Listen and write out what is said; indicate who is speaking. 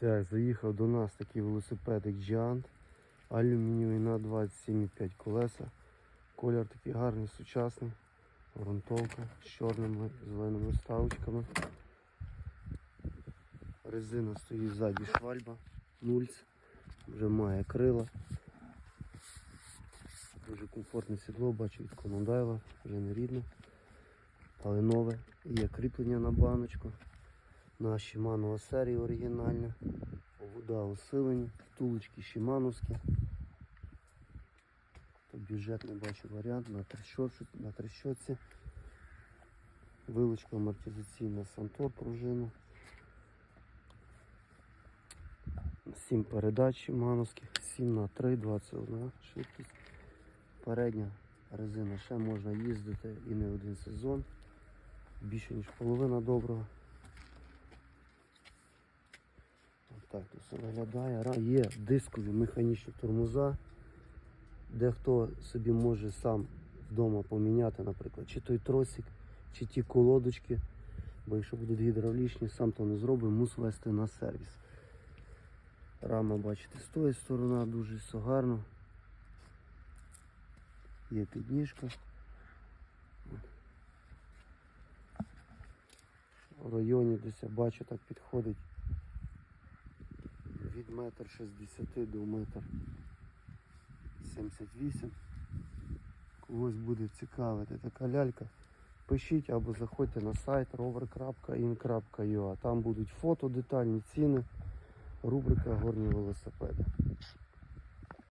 Speaker 1: Так, заїхав до нас такий велосипедик Giant. Алюмінієвий на 27,5 колеса. Колір такий гарний, сучасний. Грунтовка з чорними зеленими вставочками. Резина стоїть ззаді швальба, нульц, вже має крила. Дуже комфортне сідло, бачу від Командайла, вже не рідне, але нове. Є кріплення на баночку. На Shimano серії оригінальна. Вода усилені, втулочки шимановські. Бюджетний бачу варіант на трещотці, на трещотці. Вилочка амортизаційна Сантор пружина. 7 передач шимановських, 7 на 3, 21 швидкість. Передня резина ще можна їздити і не один сезон. Більше ніж половина доброго. Так, тут все виглядає. Є дискові механічні тормоза. Дехто собі може сам вдома поміняти, наприклад, чи той тросик, чи ті колодочки. Бо якщо будуть гідравлічні, сам то не зробить, мус вести на сервіс. Рама, бачите, з тої сторони дуже все гарно. Є підніжка. В районі десь я бачу так підходить від метр шістдесяти до метр сімдесят вісім. Когось буде цікавити така лялька. Пишіть або заходьте на сайт rover.in.ua. Там будуть фото, детальні ціни, рубрика горні велосипеди.